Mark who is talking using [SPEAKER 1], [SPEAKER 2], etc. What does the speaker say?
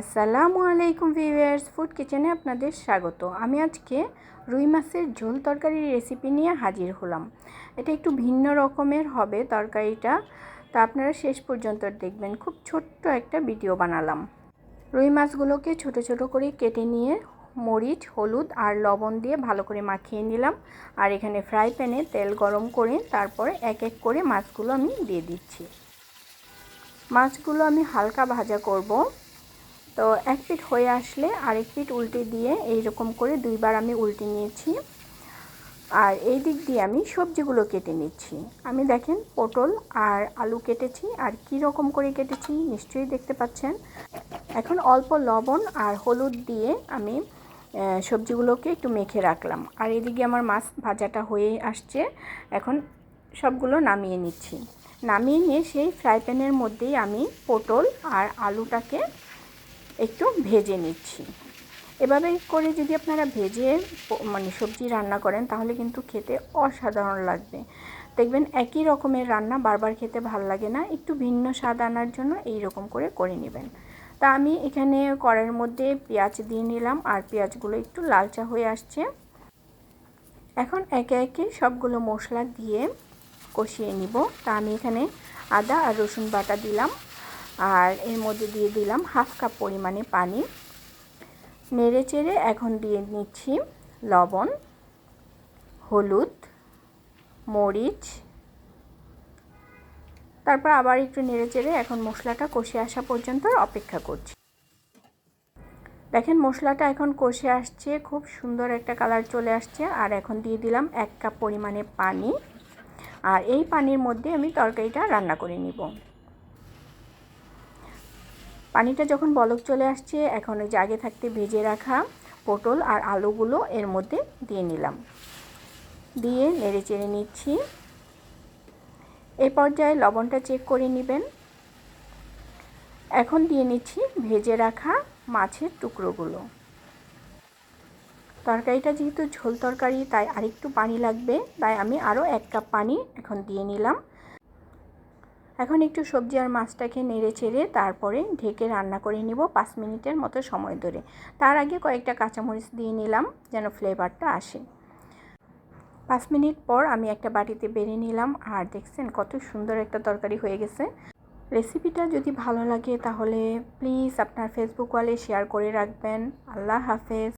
[SPEAKER 1] আসসালামু আলাইকুম viewers, food কিচেনে আপনাদের স্বাগত। আমি আজকে রুই মাছের ঝোল তরকারির রেসিপি নিয়ে হাজির হলাম। এটা একটু ভিন্ন রকমের হবে তরকারিটা, তা আপনারা শেষ পর্যন্ত দেখবেন। খুব ছোট্ট একটা ভিডিও বানালাম। রুই মাছগুলোকে ছোট ছোট করে কেটে নিয়ে মরিচ, হলুদ আর লবণ দিয়ে ভালো করে মাখিয়ে নিলাম। আর এখানে ফ্রাই প্যানে তেল গরম করে তারপরে এক এক করে মাছগুলো আমি দিয়ে দিচ্ছি। মাছগুলো আমি হালকা ভাজা করব। তো এক পিঠ হয়ে আসলে আরেক পিঠ উল্টে দিয়ে এই রকম করে দুইবার আমি উল্টে নিয়েছি। আর এই দিক দিয়ে আমি সবজিগুলো কেটে নিচ্ছি। আমি দেখেন পটল আর আলু কেটেছি। আর কি রকম করে কেটেছি নিশ্চয়ই দেখতে পাচ্ছেন। এখন অল্প লবণ আর হলুদ দিয়ে আমি সবজিগুলোকে একটু মেখে রাখলাম। আর এদিকে আমার মাছ ভাজাটা হয়ে আসছে। এখন সবগুলো নামিয়ে নিচ্ছি। নামিয়ে নিয়ে সেই ফ্রাই প্যানের মধ্যেই আমি পটল আর আলুটাকে একটু ভেজে নিচ্ছি। এভাবে করে যদি আপনারা ভেজে মানে সবজি রান্না করেন, তাহলে কিন্তু খেতে অসাধারণ লাগবে। দেখবেন একই রকমের রান্না বারবার খেতে ভালো লাগে না, একটু ভিন্ন স্বাদ আনার জন্য এই রকম করে করে নেবেন। তা আমি এখানে কড়াইয়ের মধ্যে পেঁয়াজ দিয়ে নিলাম, আর পেঁয়াজগুলো একটু লালচা হয়ে আসছে। এখন একে একে সবগুলো মশলা দিয়ে কষিয়ে নিব। তা আমি এখানে আদা আর রসুন বাটা দিলাম। আর এর মধ্যে দিয়ে দিলাম হাফ কাপ পরিমাণে পানি। নেড়ে চেড়ে এখন দিয়ে নিচ্ছি লবণ, হলুদ, মরিচ। তারপর আবার একটু নেড়ে চেড়ে এখন মশলাটা কষে আসা পর্যন্ত অপেক্ষা করছি। দেখেন মশলাটা এখন কষে আসছে, খুব সুন্দর একটা কালার চলে আসছে। আর এখন দিয়ে দিলাম এক কাপ পরিমাণে পানি। আর এই পানির মধ্যে আমি তরকারিটা রান্না করে নিব। পানিটা যখন বলক চলে আসছে, এখন ওই আগে থাকতে ভেজে রাখা পটল আর আলুগুলো এর মধ্যে দিয়ে নিলাম। দিয়ে নেড়ে চেড়ে নিচ্ছি। এ পর্যায়ে লবণটা চেক করে নেবেন। এখন দিয়ে নিচ্ছি ভেজে রাখা মাছের টুকরোগুলো। তরকারিটা যেহেতু ঝোল তরকারি, তাই আরেকটু পানি লাগবে, তাই আমি আরও এক কাপ পানি এখন দিয়ে নিলাম। এখন একটু সবজি আর মাছটাকে নেড়ে চেড়ে তারপরে ঢেকে রান্না করে নিব পাঁচ মিনিটের মতো সময় ধরে। তার আগে কয়েকটা কাঁচামরিচ দিয়ে নিলাম যেন ফ্লেভারটা আসে। পাঁচ মিনিট পর আমি একটা বাটিতে বেড়ে নিলাম আর দেখছেন কত সুন্দর একটা তরকারি হয়ে গেছে। রেসিপিটা যদি ভালো লাগে তাহলে প্লিজ আপনার ফেসবুক ওয়ালে শেয়ার করে রাখবেন। আল্লাহ হাফেজ।